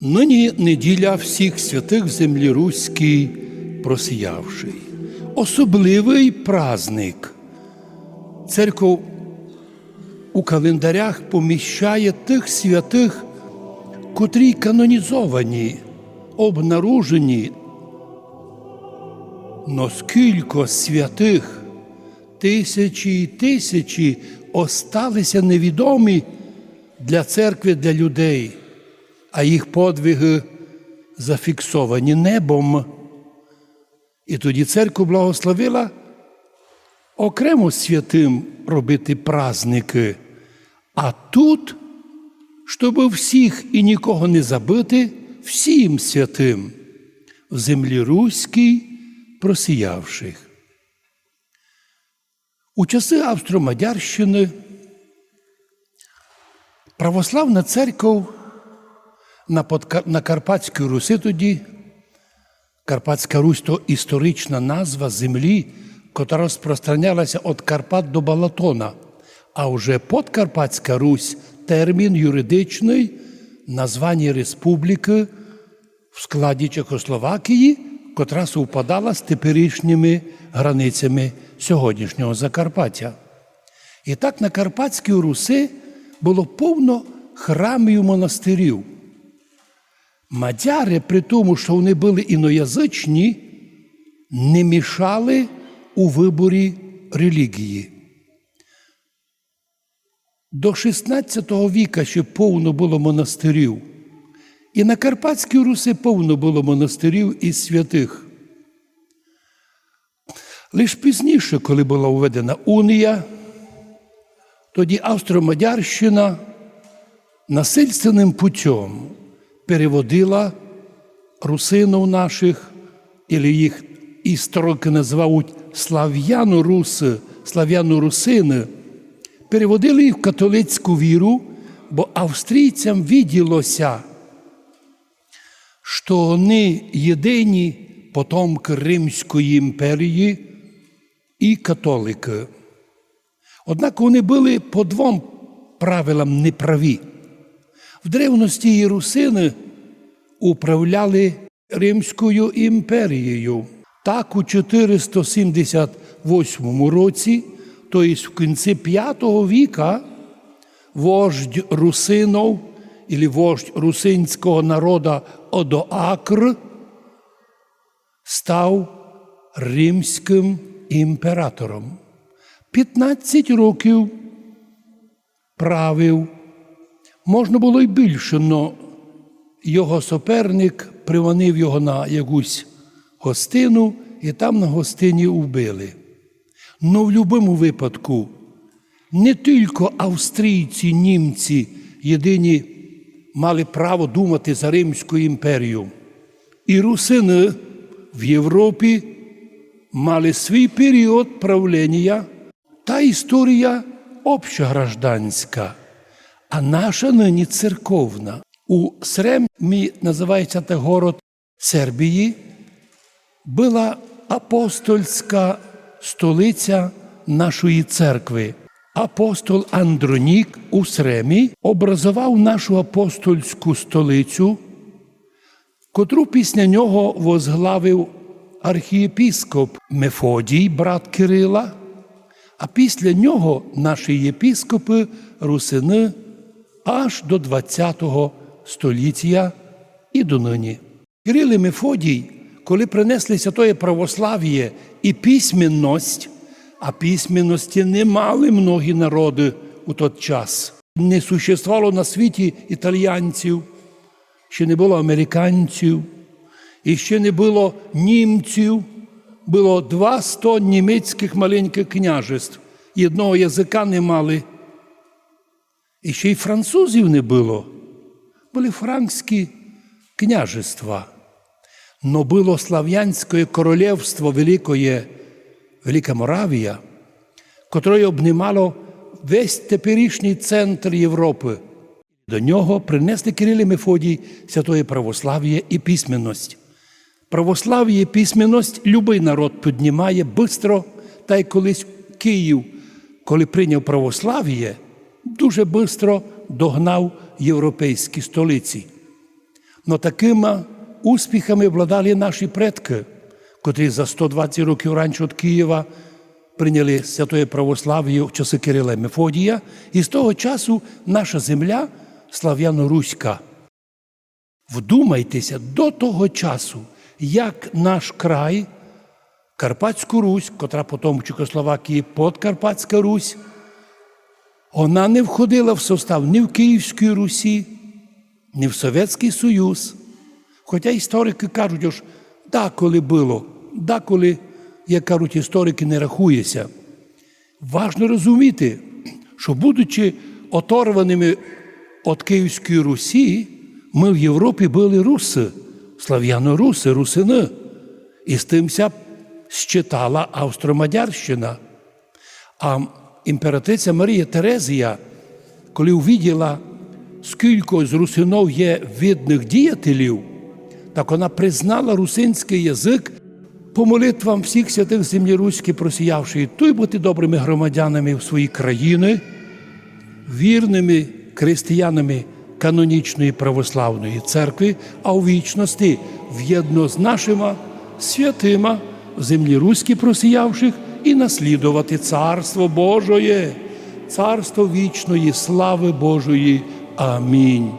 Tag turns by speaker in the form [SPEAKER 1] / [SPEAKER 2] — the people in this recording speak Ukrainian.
[SPEAKER 1] Нині неділя всіх святих землі Руській просіявший. Особливий праздник. Церков у календарях поміщає тих святих, котрі канонізовані, обнаружені. Но скільки святих, тисячі і тисячі осталися невідомі для церкви, для людей, а їх подвиги зафіксовані небом. І тоді церква благословила окремо святим робити праздники, а тут, щоб всіх і нікого не забити, всім святим в землі Руській просіявших. У часи Австро-Мадярщини православна церква на, Подка... на Карпатській Русі тоді, Карпатська Русь то історична назва землі, котра розпространялася від Карпат до Балатона, а вже Подкарпатська Русь термін юридичний названня республіки в складі Чехословакії, котра совпадала з теперішніми границями сьогоднішнього Закарпаття. І так на Карпатській Руси було повно храмів монастирів. Мадяри, при тому, що вони були іноязичні, не мішали у виборі релігії. До 16 віка ще повно було монастирів. І на Карпатській Русі повно було монастирів і святих. Лиш пізніше, коли була введена унія, тоді Австро-Мадярщина насильственним путем переводила русинов наших, і їх істороки називають слав'яно-руси, слав'яно-русини, переводили їх в католицьку віру, бо австрійцям відділося, що вони єдині потомки Римської імперії і католики. Однак вони були по двом правилам неправі. В древності і русини управляли Римською імперією. Так, у 478 році, тобто в кінці V віка, вождь русинов, або вождь русинського народу Одоакр став римським імператором. 15 років правив. Можна було й більше, але його суперник приманив його на якусь гостину і там на гостині вбили. Но в будь-якому випадку не тільки австрійці, німці єдині мали право думати за Римську імперію. І русини в Європі мали свій період правління та історія общогражданська, а наша нині церковна. У Сремі називається те город Сербії, була апостольська столиця нашої церкви. Апостол Андронік у Сремі образував нашу апостольську столицю, котру після нього возглавив архієпіскоп Мефодій, брат Кирила, а після нього наші єпіскопи русини аж до ХХ століття і до нині. Кирил і Мефодій, коли принесли святоє православ'я і письменність, а письменності не мали многі народи у той час. Не существувало на світі італіянців, ще не було американців, і ще не було німців. Було два сто німецьких маленьких княжеств. Одного язика не мали. І ще й французів не було. Були франкські княжества. Но було Слав'янське королівство Великої, Велика Моравія, котре обнімало весь теперішній центр Європи. До нього принесли Кирил і Мефодій святої православ'я і письменність. Православ'я і письменність любий народ піднімає бистро, та й колись Київ, коли прийняв православ'я, дуже бистро догнав європейські столиці. Но такими успіхами владали наші предки, котрі за 120 років раніше від Києва прийняли святої православ'я в часи Кирила Мефодія, і з того часу наша земля слав'яно-руська. Вдумайтеся до того часу, як наш край, Карпатську Русь, котра потім в Чехословакії Подкарпатська Русь, вона не входила в состав ні в Київській Русі, ні в Совєтський Союз. Хоча історики кажуть, ось деколи було, деколи, як кажуть історики, не рахується. Важно розуміти, що будучи оторваними від Київської Русі, ми в Європі були руси, слав'яно-руси, русини. І з тимся щитала Австромадярщина. А імператриця Марія Терезія, коли увиділа, скільки з русинов є видних діятелів, так вона признала русинський язик по молитвам всіх святих землі руські, просіявши той бути добрими громадянами в своїй країни, вірними християнами канонічної православної церкви, а у вічності в'єдно з нашими святима землі руські просіявших і наслідувати Царство Божоє, Царство вічної слави Божої. Амінь.